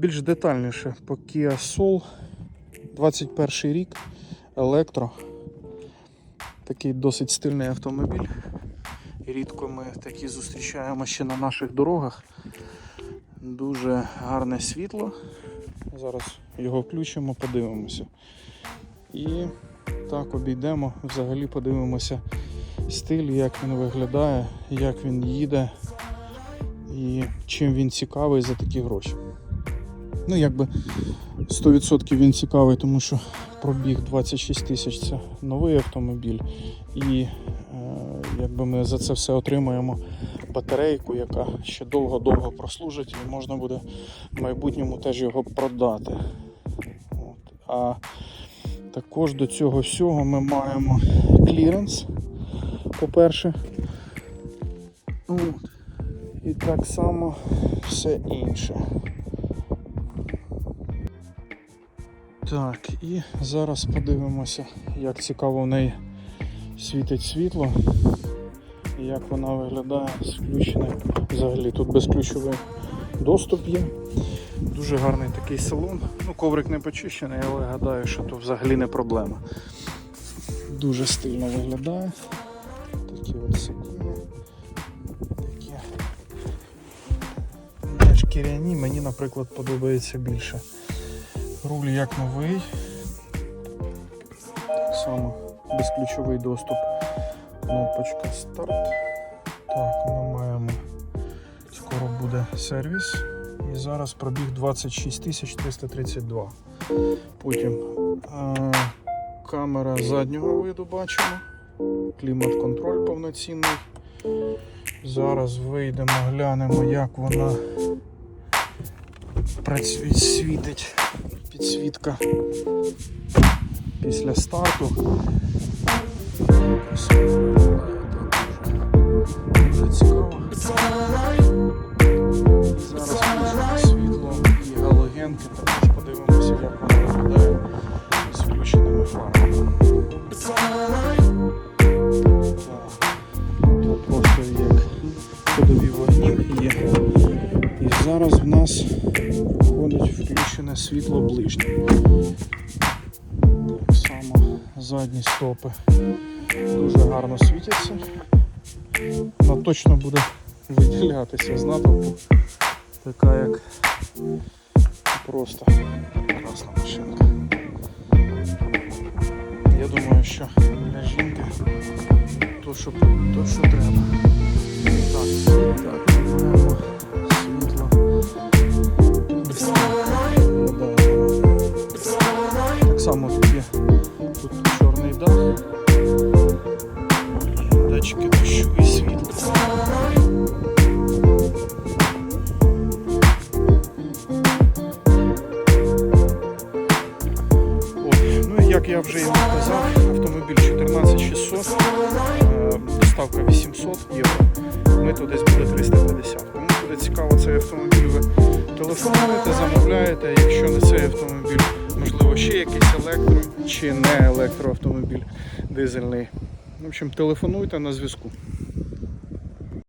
Більш детальніше по Kia Soul 21 рік, електро. Такий досить стильний автомобіль. Рідко ми такі зустрічаємо ще на наших дорогах. Дуже гарне світло. Зараз його включимо, подивимося. І так обійдемо, взагалі подивимося стиль, як він виглядає, як він їде і чим він цікавий за такі гроші. Ну, якби 100% він цікавий, тому що пробіг 26 тисяч це новий автомобіль. І е, якби ми за це все отримаємо батарейку, яка ще довго-довго прослужить, і можна буде в майбутньому теж його продати. От. А також до цього всього ми маємо кліренс, по-перше. І так само все інше. Так, і зараз подивимося, як цікаво в неї світить світло і як вона виглядає з включеним. Взагалі тут безключовий доступ є. Дуже гарний такий салон. Ну, коврик не почищений, але гадаю, що то взагалі не проблема. Дуже стильно виглядає. Такі от сидіння. Такі шкіряні, мені, наприклад, подобається більше. Руль як новий. Так само безключовий доступ. Кнопочка старт. Так, ми маємо. Скоро буде сервіс. І зараз пробіг 26 332. Потім е, камера заднього виду бачимо. Клімат-контроль повноцінний. Зараз вийдемо, глянемо, як вона працює, світить підсвітка після старту. Дуже цікаво. Зараз світло і галогенки, також подивимося, як воно виглядає з включеними фарами. Тут просто як ходові вогні є. І зараз в нас виходить включене світло ближнє. Так само задні стопи дуже гарно світяться. Вона точно буде виділятися з натовпу. Така як просто прекрасна машинка. Я думаю, що для жінки то, що, то, що треба. Так, так, само є тут чорний дах. Датчики дощу і світла. Ну як я вже йому казав, автомобіль 14600, е, доставка 800 євро. Ми десь буде 350. Кому буде цікаво цей автомобіль, ви телефонуєте, замовляєте. Якщо не цей автомобіль, можливо, ще якийсь електро чи не електроавтомобіль дизельний. В общем, телефонуйте на зв'язку.